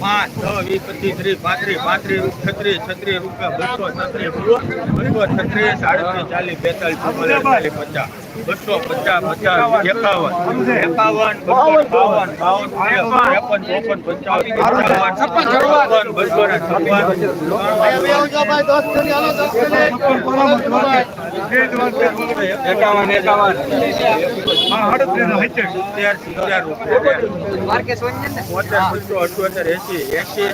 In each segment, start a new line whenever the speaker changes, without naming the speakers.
પાંચ છ વીસ પચીસ ત્રીસ પાંત્રીસ પાંત્રીસ છત્રીસ છત્રીસ રૂપિયા બસો છત્રીસ બસો છત્રીસ સાડત્રીસ ચાલીસ બેતાલીસ ચુમ્માલીસ ચાલીસ પચાસ. બસો પચાસ પચાસ એકાવન. એકાવન બસો બાવન બાવન ત્રેપન ચોપન પંચાવન પંચાવન છપ્પન બસો ને છપ્પન. એકાવન એકાવન. સિત્તેર સિત્તેર રૂપિયા અઠ્યોતેર એસી એસી.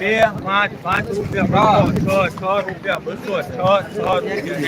બે પાંચ પાંચ રૂપિયા છ છ રૂપિયા બસો છ છ રૂપિયા.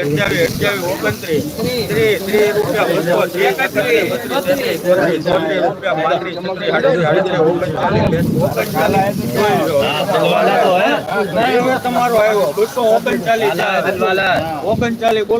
અઠ્યાવીસ ઓગણત્રીસ ત્રીસ ત્રીસ રૂપિયા બસો રૂપિયા પાંત્રીસ છત્રીસ આડત્રીસ ઓગણચાલીસ તમારો આવ્યો. બસો ઓગણચાલીસ. ઓગણચાલીસ બોલવો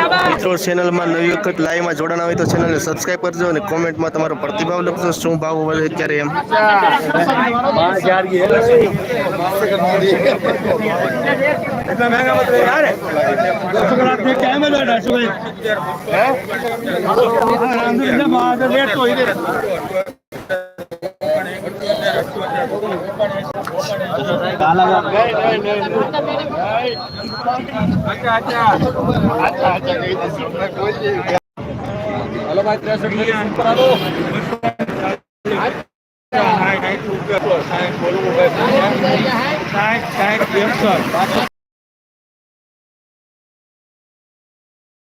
મિત્રો ચેનલમાં નવી વખત લાઈવમાં જોડાણ હોય તો ચેનલને સબસ્ક્રાઈબ કરજો અને કોમેન્ટમાં તમારો પ્રતિભાવ લખજો શું ભાવ વધે અત્યારે એમ
સાઠ સાઠ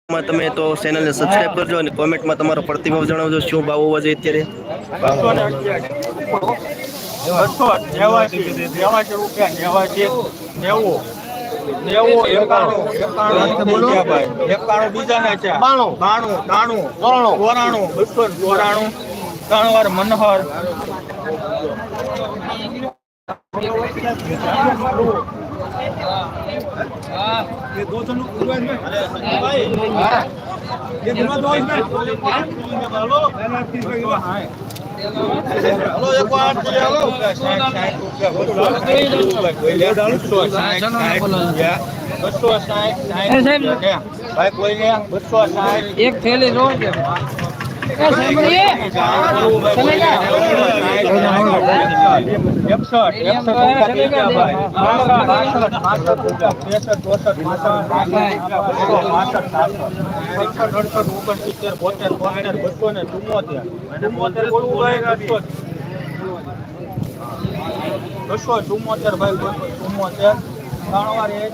એકસઠમાં તમે તો ચેનલને સબસ્ક્રાઇબ કરજો અને કોમેન્ટમાં તમારો પ્રતિભાવ જણાવજો, શું ભાવ હોવા જોઈએ અત્યારે?
બસો નેવાસી નેવાસી રૂપિયા નેવાસી નેવું નેવું એકાણું એકાણું ભાઈ એકાણું બીજા ના છે. બાણું. બાણું ત્રાણું ચોરાણું. બસો ચોરાણું ત્રણ વાર મનોહર હલો એક વાર હલો. બસો સાઠ ભાઈ કોઈ ને બસો સાઠ
એક થેલી કે
બસો ચુમ્મોતેર ભાઈ ચુમ્મોતેર ત્રણ વાર એક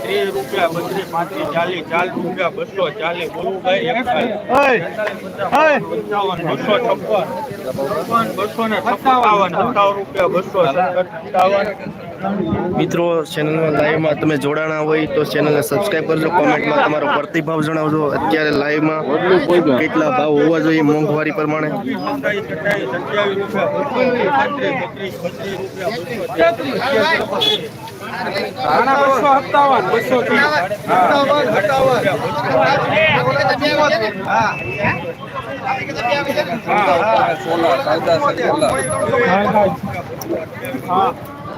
ત્રીસ રૂપિયા બત્રીસ રૂપિયા બસો ચાલીસ બોલવું ભાઈ પંચાવન બસો છપ્પન બસો ને સત્તાવન સત્તાવન રૂપિયા બસો સત્તાવન
મિત્રો ચેનલમાં લાઈવમાં તમે જોડાણા હોય તો ચેનલને સબસ્ક્રાઈબ કરજો. કોમેન્ટમાં તમારો પ્રતિભાવ જણાવજો. અત્યારે લાઈવમાં કેટલા ભાવ હોવા જોઈએ મોંઘવારી પ્રમાણે?
સત્તાવીસ અઠ્યાવીસ સત્યાવીસ હા બસો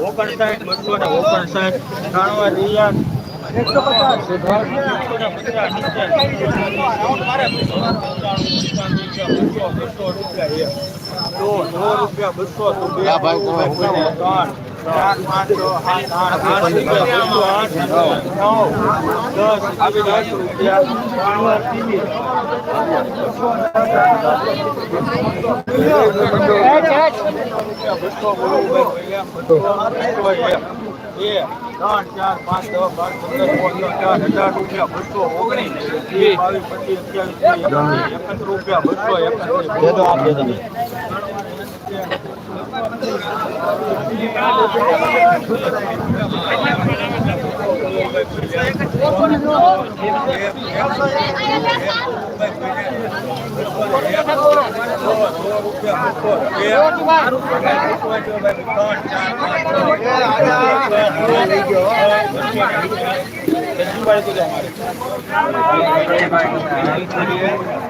ઓગણસાઠ બસો ને ઓગણસાઠ ત્રાણવા રિયા એકસો પચાસ રૂપિયા બસો ત્રણ રૂપિયા આઠ ત્રણ ચાર પાંચ દસ બાર પંદર સોળ ચાર હજાર રૂપિયા બસો ઓગણીસ વીસ બાવીસ પચીસ અત્યાવીસ એકત્રીસ રૂપિયા બસો એકત્રીસ ત્રણ ચાર પાંચ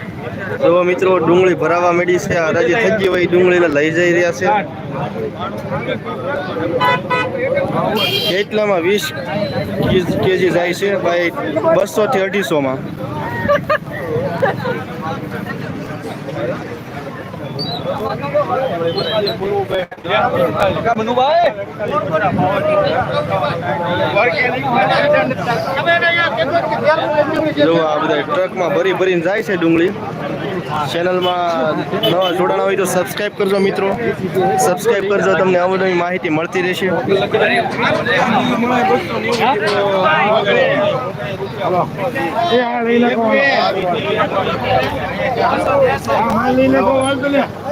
જો મિત્રો, ડુંગળી ભરાવા માંડી છે. હરાજી થઈ ગઈ હોય ડુંગળીને લઈ જઈ રહ્યા છે. કેટલામાં વીસ કેજી જાય છે? ભાઈ બસો થી અઢીસો માં જો આ બધા ટ્રકમાં ભરી ભરીને જાય છે ડુંગળી. ચેનલમાં નવા જોડાણા હોય તો સબસ્ક્રાઈબ કરજો મિત્રો. સબસ્ક્રાઈબ કરજો, તમને અવનવી માહિતી મળતી રહેશે.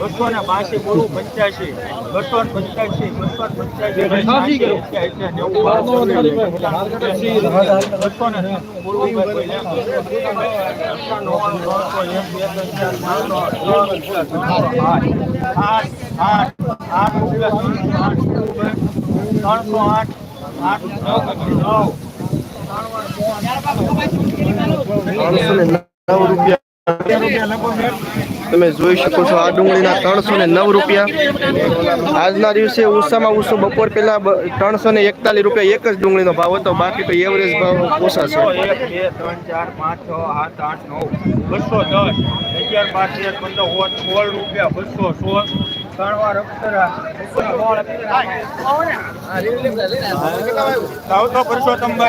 બસો ને બાસી બોલું પંચ્યાસી બસો ને પંચ્યાસી બસો ને પંચ્યાસી બસો ને બોલું આઠ આઠ ત્રણસો આઠ આઠ નવ
ત્રણસો નવ રૂપિયા તમે જોઈ શકો છો આ ડુંગળીના ત્રણસો ને નવ રૂપિયા. આજના દિવસે ઉષામાં ઉષો બપોર પહેલા ત્રણસો ને એકતાલીસ રૂપિયા એક જ ડુંગળીનો ભાવ હતો. બાકી તો એવરેજ ભાવ ઓછા છે.
એક ત્રણ ચાર પાંચ છ સાત આઠ નવ બસો દસ અગિયાર પાંચ તેર પંદર સોળ રૂપિયા બસો સોળ ત્રણ વાર અક્ષરા કરશો તમે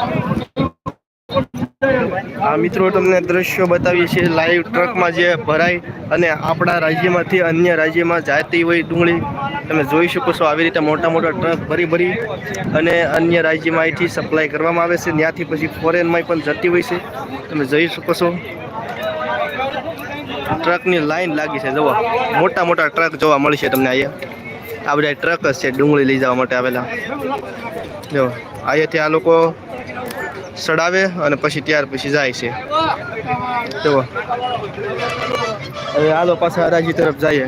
આ મિત્રો તમને દ્રશ્યો બતાવીએ છીએ. લાઈવ ટ્રકમાં જે ભરાય અને આપણા રાજ્યમાંથી અન્ય રાજ્યમાં જાતી હોય ડુંગળી, તમે જોઈ શકો છો આવી રીતે મોટા મોટા ટ્રક ભરી ભરી અને અન્ય રાજ્યમાં અહીંથી સપ્લાય કરવામાં આવે છે. ત્યાંથી પછી ફોરેનમાં પણ જતી હોય છે. તમે જોઈ શકો છો. ટ્રકની લાઈન લાગી છે. જોવા મોટા મોટા ટ્રક જોવા મળશે તમને અહીંયા. આ બધા ટ્રક જ છે ડુંગળી લઈ જવા માટે આવેલા. જો અહીંયાથી આ લોકો સડાવે અને પછી ત્યાર પછી જાય છે. જુઓ હવે હાલો પાછા હરાજી તરફ જઈએ.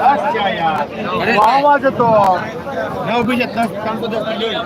એ આવાજ હતો નવ બીજે દસ ત્રણસો દસ મિલિયન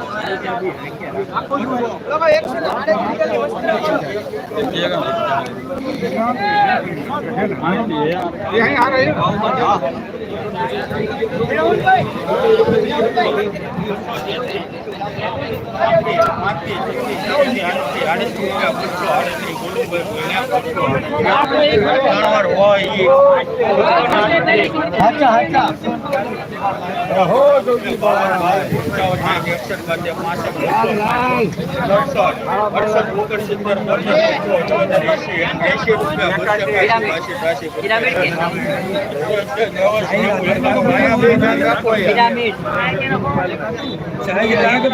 એક
નંબર